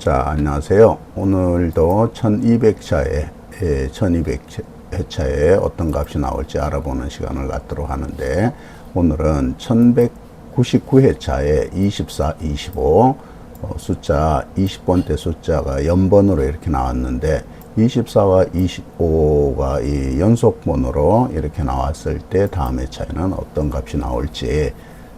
자, 안녕하세요. 오늘도 1200차에, 1200회차에 어떤 값이 나올지 알아보는 시간을 갖도록 하는데, 오늘은 1199회차에 24, 25, 어, 숫자 20번대 숫자가 연번으로 이렇게 나왔는데, 24와 25가 이 연속번호로 이렇게 나왔을 때 다음 회차에는 어떤 값이 나올지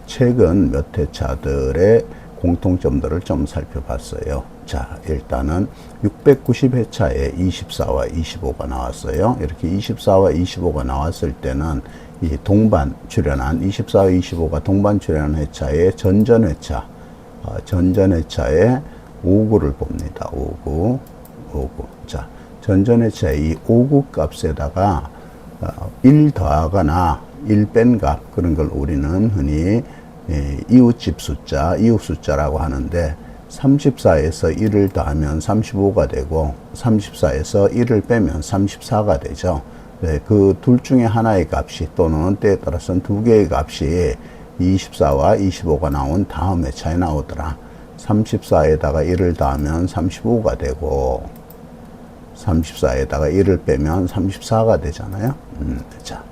최근 몇 회차들의 공통점들을 좀 살펴봤어요. 자, 일단은 690회차에 24와 25가 나왔어요. 이렇게 24와 25가 나왔을 때는 이 동반 출연한 24와 25가 동반 출연한 회차의 전전 회차, 어, 전전 회차의 5구를 봅니다. 5구, 5구. 자, 전전 회차의 이 5구 값에다가 어, 1 더하거나 1 뺀 값, 그런 걸 우리는 흔히 예, 이웃집 숫자, 이웃 숫자라고 하는데 34에서 1을 더하면 35가 되고 34에서 1을 빼면 34가 되죠. 네, 그 둘 중에 하나의 값이 또는 때에 따라서는 두 개의 값이 24와 25가 나온 다음 회차에 나오더라. 34에다가 1을 더하면 35가 되고 34에다가 1을 빼면 34가 되잖아요. 음, 자.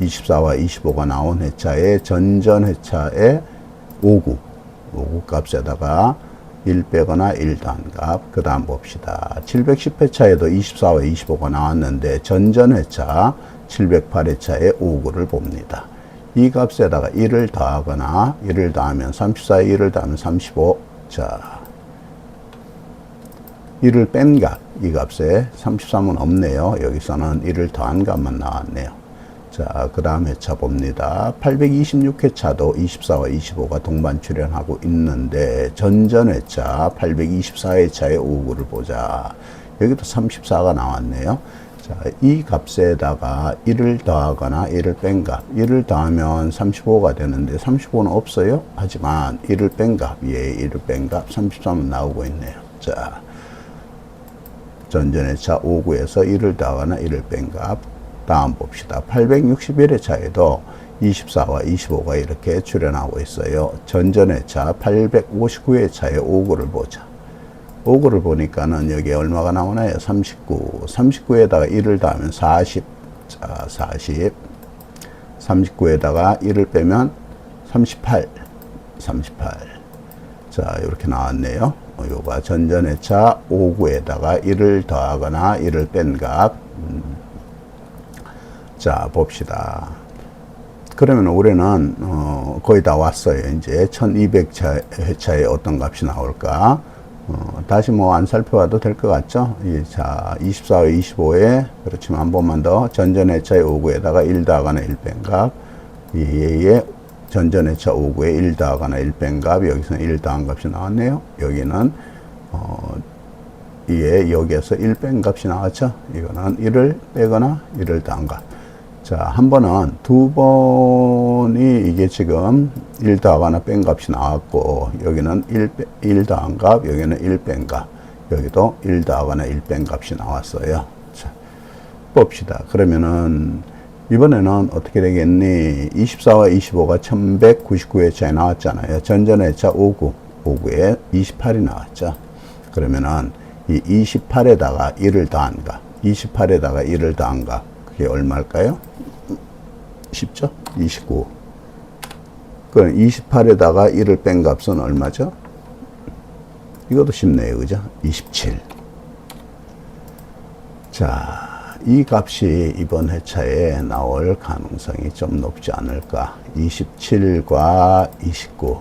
24와 25가 나온 회차의 전전 회차의 5구, 5구 값에다가 1 빼거나 1 더한 값, 그 다음 봅시다. 710회차에도 24와 25가 나왔는데 전전 회차 708회차의 5구를 봅니다. 이 값에다가 1을 더하거나 1을 더하면 34에 1을 더하면 35. 자, 1을 뺀 값, 이 값에 33은 없네요. 여기서는 1을 더한 값만 나왔네요. 자, 그 다음 회차 봅니다. 826회차도 24와 25가 동반 출연하고 있는데, 전전 회차 824회차의 5구를 보자. 여기도 34가 나왔네요. 자, 이 값에다가 1을 더하거나 1을 뺀 값. 1을 더하면 35가 되는데, 35는 없어요. 하지만 1을 뺀 값, 예, 1을 뺀 값, 33은 나오고 있네요. 자, 전전회차 5구에서 1을 더하거나 1을 뺀 값. 다음 봅시다. 861회차에도 24와 25가 이렇게 출연하고 있어요. 전전회차 859회차의 5구를 보자. 5구를 보니까는 여기 얼마가 나오나요? 39. 39에다가 1을 더하면 40. 자, 40. 39에다가 1을 빼면 38. 38. 자, 이렇게 나왔네요. 어, 요가 전전회차 5구에다가 1을 더하거나 1을 뺀 값. 음. 자, 봅시다. 그러면 올해는 어, 거의 다 왔어요. 이제 1200차 회차에 어떤 값이 나올까? 어, 다시 뭐 안 살펴봐도 될 것 같죠? 이, 자, 24와 25에 그렇지만 한 번만 더 전전 회차의 5구에다가 1 더하거나 1뺀 값. 얘의 전전 회차 5구에 1 더하거나 1뺀 값. 여기서는 1 더한 값이 나왔네요. 여기는 어, 이에 여기에서 1 뺀 값이 나왔죠? 이거는 1을 빼거나 1을 더한 값. 자, 한 번은 두 번이 이게 지금 1 더하거나 뺀 값이 나왔고, 여기는 1, 1 더한 값, 여기는 1뺀 값, 여기도 1 더하거나 1뺀 값이 나왔어요. 자, 봅시다. 그러면은, 이번에는 어떻게 되겠니? 24와 25가 1199회차에 나왔잖아요. 전전회차 59, 59에 28이 나왔죠. 그러면은, 이 28에다가 1을 더한 값, 28에다가 1을 더한 값, 그게 얼마일까요? 쉽죠? 29. 그럼 28에다가 1을 뺀 값은 얼마죠? 이것도 쉽네요. 그죠? 27. 자, 이 값이 이번 회차에 나올 가능성이 좀 높지 않을까. 27과 29.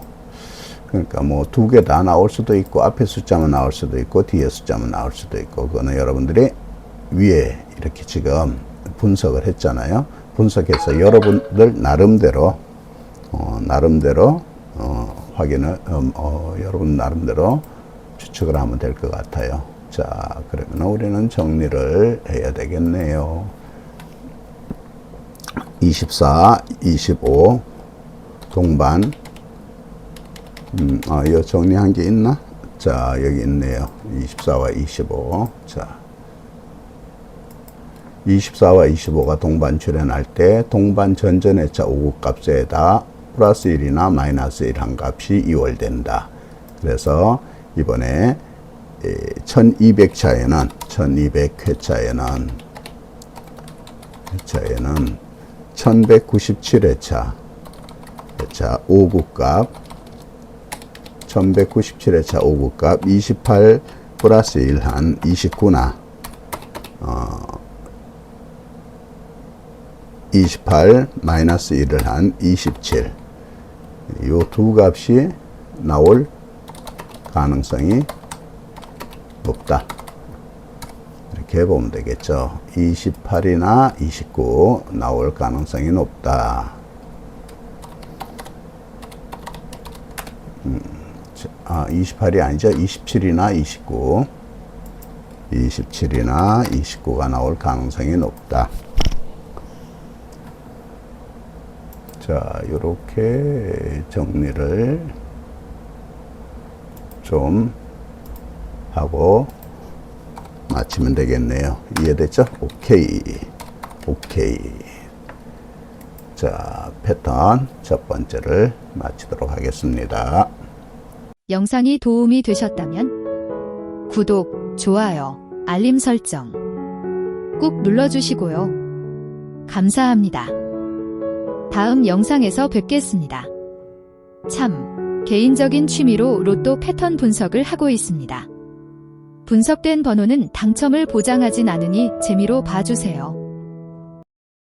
그러니까 뭐 두 개 다 나올 수도 있고, 앞에 숫자만 나올 수도 있고, 뒤에 숫자만 나올 수도 있고, 그거는 여러분들이 위에 이렇게 지금 분석을 했잖아요. 분석해서 여러분들 나름대로 어, 나름대로 어, 확인을 음, 어, 여러분 나름대로 추측을 하면 될 것 같아요. 자, 그러면 우리는 정리를 해야 되겠네요. 24, 25 동반 음, 아, 이 정리한 게 있나? 자, 여기 있네요. 24와 25. 자, 24와 25가 동반 출현할 때 동반 전전회차 5구 값에다 플러스 1이나 마이너스 1 한 값이 이월된다. 그래서 이번에 1200차에는 1200회차에는 회차에는 1197회차 회차 5구값 1197회차 5구값 28 플러스 1 한 29나 어, 28 마이너스 1을 한 27. 요 두 값이 나올 가능성이 높다. 이렇게 보면 되겠죠. 28이나 29 나올 가능성이 높다. 음, 자, 아, 28이 아니죠. 27이나 29. 27이나 29가 나올 가능성이 높다. 자, 이렇게 정리를 좀 하고 마치면 되겠네요. 이해됐죠? 오케이. 오케이. 자, 패턴 첫 번째를 마치도록 하겠습니다. 영상이 도움이 되셨다면 구독, 좋아요, 알림 설정 꾹 눌러주시고요. 감사합니다. 다음 영상에서 뵙겠습니다. 참, 개인적인 취미로 로또 패턴 분석을 하고 있습니다. 분석된 번호는 당첨을 보장하진 않으니 재미로 봐주세요.